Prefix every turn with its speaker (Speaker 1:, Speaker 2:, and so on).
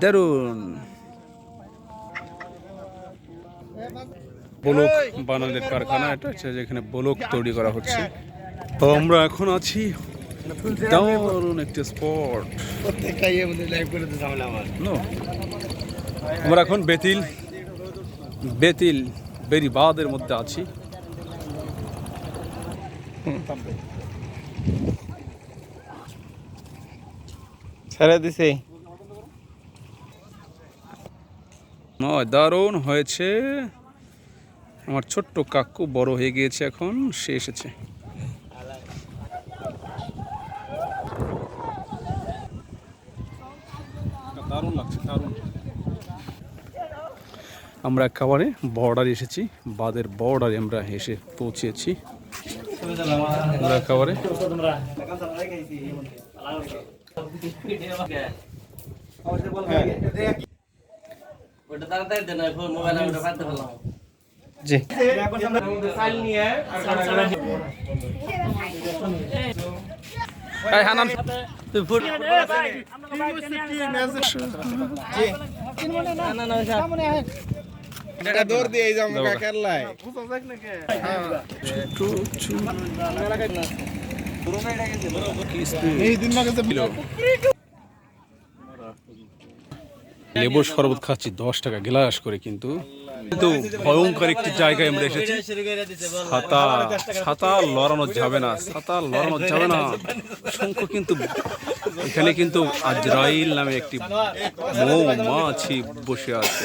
Speaker 1: দারুণ বলক বানালের কারখানা এটা হচ্ছে যেখানে বলক তৈরি করা হচ্ছে। তো আমরা এখন আছি দারুণ একটি স্পট।
Speaker 2: আমরা
Speaker 1: এখন বেতিল বেতিল বেরিবাদের মধ্যে আছি।
Speaker 2: ছেড়ে দিছে।
Speaker 1: নয় দারুণ হয়েছে। আমার ছোট্ট কাকু বড় হয়ে গিয়েছে এখন সে এসেছে। দারুণ লাগছে দারুণ। আমরা একেবারে বর্ডারে এসেছি বাদের বর্ডারে আমরা এসে পৌঁছেছি। আমরা একেবারে
Speaker 3: ওটা তাড়াতাড়ি দেন পাতে পারলাম।
Speaker 2: জি।
Speaker 1: এই হানান। তুই ফুট।
Speaker 2: এটা দৌড় দিয়ে এই যে আমরা কেরলায়
Speaker 1: লেবুর শরবত খাচ্ছি, দশ টাকা গ্লাস করে কিন্তু। কিন্তু ভয়ঙ্কর একটি জায়গায় আমরা এসেছি। ছাতা ছাতা লড়ানো যাবে না, ছাতা লড়ানো যাবে না। শঙ্খ কিন্তু এখানে কিন্তু আজরাইল নামে একটি মৌমাছি বসে আছে।